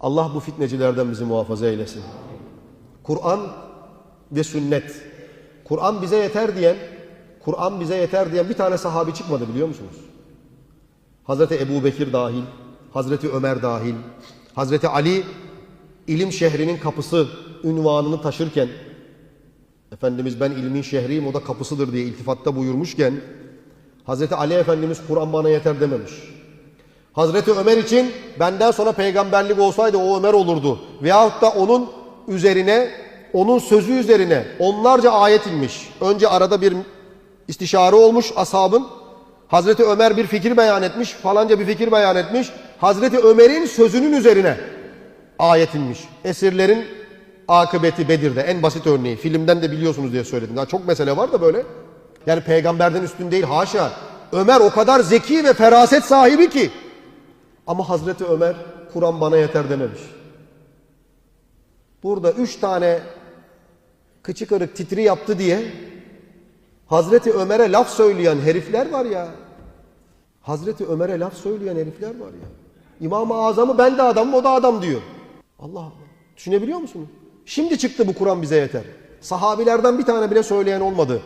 Allah bu fitnecilerden bizi muhafaza eylesin. Kur'an ve sünnet. Kur'an bize yeter diyen, Kur'an bize yeter diyen bir tane sahabi çıkmadı biliyor musunuz? Hazreti Ebu Bekir dahil, Hazreti Ömer dahil, Hazreti Ali ilim şehrinin kapısı ünvanını taşırken Efendimiz ben ilmin şehriyim o da kapısıdır diye iltifatta buyurmuşken Hazreti Ali Efendimiz Kur'an bana yeter dememiş. Hazreti Ömer için benden sonra peygamberlik olsaydı o Ömer olurdu. Veyahut da onun üzerine, onun sözü üzerine onlarca ayet inmiş. Önce arada bir istişare olmuş ashabın. Hazreti Ömer bir fikir beyan etmiş, falanca bir fikir beyan etmiş. Hazreti Ömer'in sözünün üzerine ayet inmiş. Esirlerin akıbeti Bedir'de en basit örneği. Filmden de biliyorsunuz diye söyledim. Daha çok mesele var da böyle. Yani peygamberden üstün değil haşa. Ömer o kadar zeki ve feraset sahibi ki. Ama Hazreti Ömer Kur'an bana yeter dememiş. Burada üç tane kıçı kırık titri yaptı diye Hazreti Ömer'e laf söyleyen herifler var ya. Hazreti Ömer'e laf söyleyen herifler var ya. İmam-ı Azam'ı ben de adamım o da adam diyor. Allah Allah. Düşünebiliyor musunuz? Şimdi çıktı bu Kur'an bize yeter. Sahabilerden bir tane bile söyleyen olmadı.